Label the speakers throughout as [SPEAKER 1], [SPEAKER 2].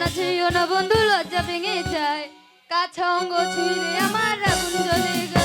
[SPEAKER 1] না ছিও না বন্ধু লজ্জা ভেঙে যায়। কাছা অঙ্গ ছুঁয়ে আমার আগুন জ্বলে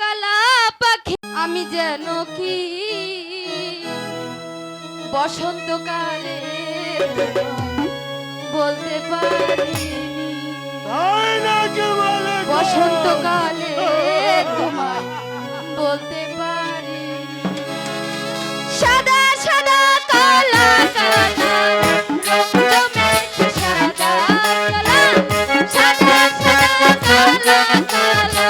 [SPEAKER 1] কালা পাখি আমি যেন কি বসন্তকালে বলতে পারি বসন্তকালে তোমায় বলতে পারি সাদা সাদা কালা কালা সাদা সাদা কালা।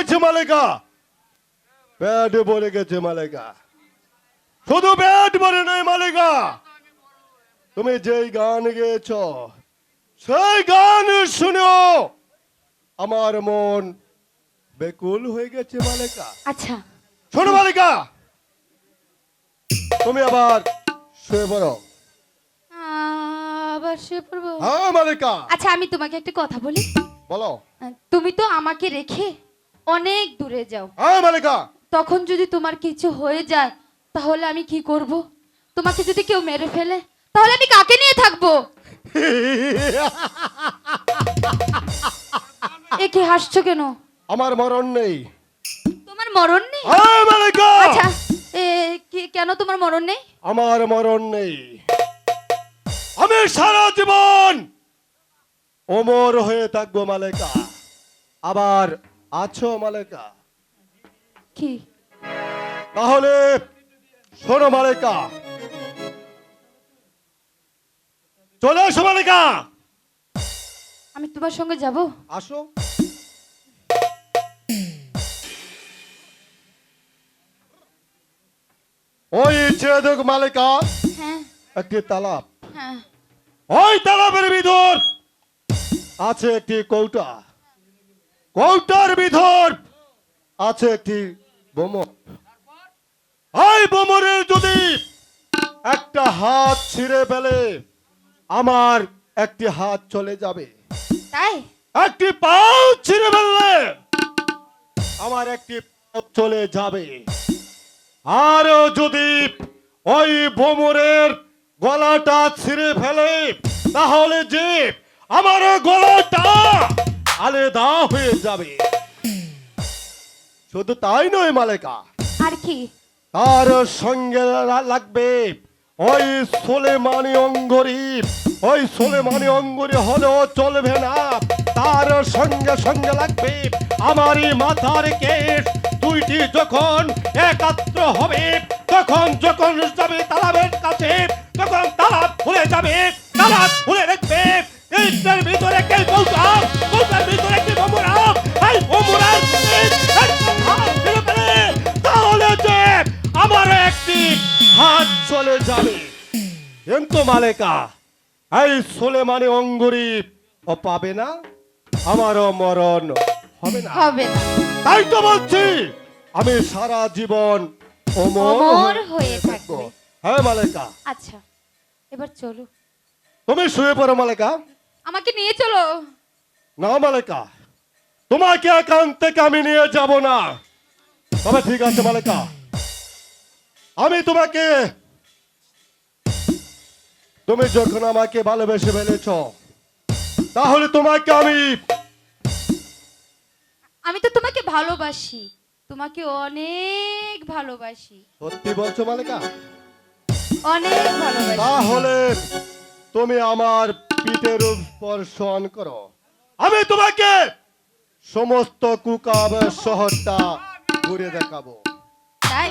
[SPEAKER 2] হয়েছে মালিকা। ব্যাট বলে গেছে মালিকা। শুধু ব্যাট বলে নয় মালিকা। তুমি যেই গান গেয়েছ সেই গান শুনেও আমার মন বেকুল হয়ে গেছে মালিকা।
[SPEAKER 1] আচ্ছা।
[SPEAKER 2] শোনো মালিকা। তুমি আবার শুয়ে পড়ো।
[SPEAKER 1] আবার সে পড়ব?
[SPEAKER 2] হ্যাঁ মালিকা।
[SPEAKER 1] আচ্ছা আমি তোমাকে একটা কথা বলি।
[SPEAKER 2] বলো।
[SPEAKER 1] তুমি তো আমাকে রেখে অনেক দূরে যাও।
[SPEAKER 2] হ্যাঁ মালিকা।
[SPEAKER 1] তখন যদি তোমার কিছু হয়ে যায় তাহলে আমি কি করব? তোমাকে যদি কেউ মেরে ফেলে তাহলে আমি কাকে নিয়ে থাকব? এ কি হাসছো কেন?
[SPEAKER 2] আমার মরণ নেই।
[SPEAKER 1] তোমার মরণ নেই?
[SPEAKER 2] হ্যাঁ মালিকা।
[SPEAKER 1] আচ্ছা এ কেন তোমার মরণ নেই?
[SPEAKER 2] আমার মরণ নেই। আমি সারা জীবন অমর হয়ে থাকব মালেকা। আবার আছো মালেকা
[SPEAKER 1] কি?
[SPEAKER 2] তাহলে শোনো মালেকা চলে আসো মালেকা
[SPEAKER 1] আমি তোমার সঙ্গে যাব?
[SPEAKER 2] আসো। ওই ছেড়ে মালেকা
[SPEAKER 1] হ্যাঁ।
[SPEAKER 2] একটি তালাব
[SPEAKER 1] হ্যাঁ।
[SPEAKER 2] ওই তালাবের ভিতর আছে একটি কৌটা। কৌটার ভিতর আছে একটি বোমর। ওই বোমরের যদি একটা হাত ছিঁড়ে ফেলে আমার একটি হাত চলে যাবে।
[SPEAKER 1] তাই?
[SPEAKER 2] একটি পাও ছিঁড়ে ফেললে আমার একটি পাও চলে যাবে। আর যদি ওই বোমরের গলাটা ছিঁড়ে ফেলে তাহলে যে আমার গলাটা আলাদা হয়ে যাবে। শুধু তাই নয় মালেকা।
[SPEAKER 1] আর কি?
[SPEAKER 2] তার সঙ্গে লাগবে ওই সোলেমানি অঙ্গরি। ওই সোলেমানি অঙ্গরি হলেও চলবে না। তার সঙ্গে সঙ্গে লাগবে আমারই মাথার কেশ। দুইটি যখন একাত্র হবে তখন যখন যাবে তালাবের কাছে তখন তালাব খুলে যাবে। মালেকা এই সুলেমানি অঙ্গুরি ও পাবে না? আমারও মরণ হবে না।
[SPEAKER 1] হবে না।
[SPEAKER 2] তাই তো বলছি আমি সারা জীবন অমর হয়ে
[SPEAKER 1] হয়ে থাকব।
[SPEAKER 2] হ্যাঁ মালেকা
[SPEAKER 1] আচ্ছা এবার চলো।
[SPEAKER 2] তুমি শুয়ে পড়ো মালেকা
[SPEAKER 1] আমাকে নিয়ে চলো।
[SPEAKER 2] না মালেকা তোমাকে এখান থেকে আমি নিয়ে যাব না। তবে ঠিক আছে মালেকা আমি তোমাকে তুমি যখন আমাকে ভালোবেসে ফেলেছ তাহলে তোমাকে আমি
[SPEAKER 1] আমি তো তোমাকে ভালোবাসি। তোমাকে অনেক ভালোবাসি।
[SPEAKER 2] সত্যি বলছো মালেকা?
[SPEAKER 1] অনেক ভালোবাসি।
[SPEAKER 2] তাহলে তুমি আমার পিঠের স্পর্শন করো। আমি তোমাকে সমস্ত কুকাব শহরটা ঘুরে দেখাবো।
[SPEAKER 1] তাই?